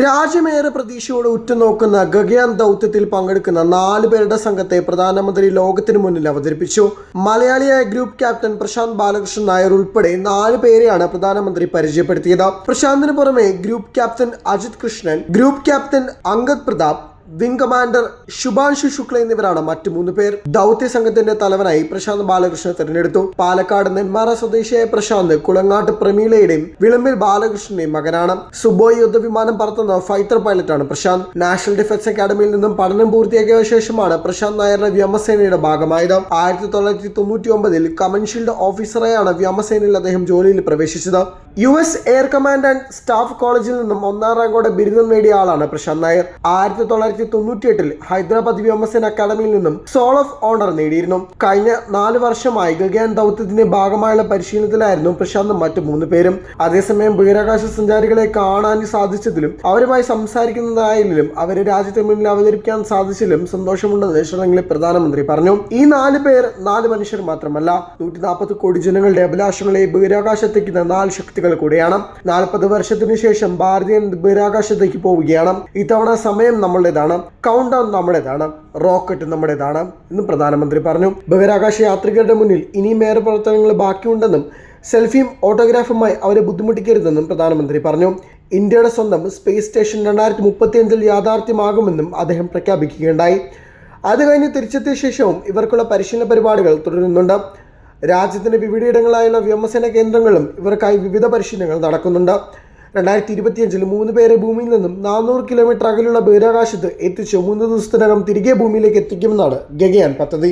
രാജ്യമേറെ പ്രതീക്ഷയോടെ ഉറ്റുനോക്കുന്ന ഗഗയാൻ ദൗത്യത്തിൽ പങ്കെടുക്കുന്ന നാല് പേരുടെ സംഘത്തെ പ്രധാനമന്ത്രി ലോകത്തിനു മുന്നിൽ അവതരിപ്പിച്ചു. മലയാളിയായ ഗ്രൂപ്പ് ക്യാപ്റ്റൻ പ്രശാന്ത് ബാലകൃഷ്ണൻ നായർ ഉൾപ്പെടെ നാല് പേരെയാണ് പ്രധാനമന്ത്രി പരിചയപ്പെടുത്തിയത്. പ്രശാന്തിന് പുറമെ group captain Ajit Krishnan group captain Angad Pratap wing commander Shubhanshu Shukla എന്നിവരാണ് മറ്റു മൂന്ന് പേർ. ദൗത്യ സംഘത്തിന്റെ തലവനായി പ്രശാന്ത് ബാലകൃഷ്ണനെ തെരഞ്ഞെടുത്തു. പാലക്കാട് നെന്മാറ സ്വദേശിയായ പ്രശാന്ത് കുളങ്ങാട്ട് പ്രമീളയുടെയും വിളമ്പിൽ ബാലകൃഷ്ണന്റെയും മകനാണ്. സുബോയ് യുദ്ധവിമാനം പറത്തുന്ന ഫൈറ്റർ പൈലറ്റാണ് പ്രശാന്ത്. നാഷണൽ ഡിഫൻസ് അക്കാദമിയിൽ നിന്നും പഠനം പൂർത്തിയാക്കിയ ശേഷമാണ് പ്രശാന്ത് നായരുടെ വ്യോമസേനയുടെ ഭാഗമായത്. ആയിരത്തി തൊള്ളായിരത്തി തൊണ്ണൂറ്റി ഒമ്പതിൽ കമൻഷീൽഡ് ഓഫീസറായാണ് വ്യോമസേനയിൽ അദ്ദേഹം ജോലിയിൽ പ്രവേശിച്ചത്. U S air command and staff കോളേജിൽ നിന്നും ഒന്നാം റാങ്കോടെ ബിരുദം നേടിയ ആളാണ് പ്രശാന്ത് നായർ. ആയിരത്തി തൊള്ളായിരത്തി തൊണ്ണൂറ്റി എട്ടിൽ ഹൈദരാബാദ് വ്യോമസേന അക്കാദമിയിൽ നിന്നും സോൾ ഓഫ് ഓണർ നേടിയിരുന്നു. കഴിഞ്ഞ നാല് വർഷമായി ഗഗയാൻ ദൗത്യത്തിന്റെ ഭാഗമായുള്ള പരിശീലനത്തിലായിരുന്നു പ്രശാന്തും മറ്റു മൂന്ന് പേരും. അതേസമയം ബഹിരാകാശ സഞ്ചാരികളെ കാണാൻ സാധിച്ചതിലും അവരുമായി സംസാരിക്കുന്നതായാലും അവരെ രാജ്യത്തിന് മുന്നിൽ അവതരിപ്പിക്കാൻ സാധിച്ചതിലും സന്തോഷമുണ്ടെന്ന് ശ്രീലങ്കയിലെ പ്രധാനമന്ത്രി പറഞ്ഞു. ഈ നാല് പേർ നാല് മനുഷ്യർ മാത്രമല്ല നൂറ്റി നാൽപ്പത് കോടി ജനങ്ങളുടെ അഭിലാഷങ്ങളെ ബഹിരാകാശത്തേക്ക് നാല് ശക്തികൾ കൂടിയാണ്. നാൽപ്പത് വർഷത്തിനു ശേഷം ഭാരതീയൻ ബഹിരാകാശത്തേക്ക് പോവുകയാണ്. ഇത്തവണ സമയം നമ്മളുടേതാണ്. കൗണ്ട് ഡൗൺ നമ്മുടേതാണ്. റോക്കറ്റ് നമ്മുടേതാണ് എന്നും പ്രധാനമന്ത്രി പറഞ്ഞു. ബഹിരാകാശ യാത്രികരുടെ മുന്നിൽ ഇനിയും ഏറെ പ്രവർത്തനങ്ങൾ ബാക്കിയുണ്ടെന്നും സെൽഫിയും ഓട്ടോഗ്രാഫുമായി അവരെ ബുദ്ധിമുട്ടിക്കരുതെന്നും പ്രധാനമന്ത്രി പറഞ്ഞു. ഇന്ത്യയുടെ സ്വന്തം സ്പേസ് സ്റ്റേഷൻ രണ്ടായിരത്തി മുപ്പത്തിയഞ്ചിൽ യാഥാർത്ഥ്യമാകുമെന്നും അദ്ദേഹം പ്രഖ്യാപിക്കുകയുണ്ടായി. അത് കഴിഞ്ഞ് തിരിച്ചെത്തിയ ശേഷവും ഇവർക്കുള്ള പരിശീലന പരിപാടികൾ തുടരുന്നുണ്ട്. രാജ്യത്തിന്റെ വിവിധയിടങ്ങളായുള്ള വ്യോമസേന കേന്ദ്രങ്ങളും ഇവർക്കായി വിവിധ പരിശീലനങ്ങൾ നടക്കുന്നുണ്ട്. രണ്ടായിരത്തി ഇരുപത്തിയഞ്ചിൽ മൂന്ന് പേരെ ഭൂമിയിൽ നിന്നും നാനൂറ് കിലോമീറ്റർ അകലുള്ള ബഹിരാകാശത്ത് എത്തിച്ച് മൂന്ന് ദിവസത്തിനകം തിരികെ ഭൂമിയിലേക്ക് എത്തിക്കുമെന്നാണ് ഗഗയാൻ പദ്ധതി.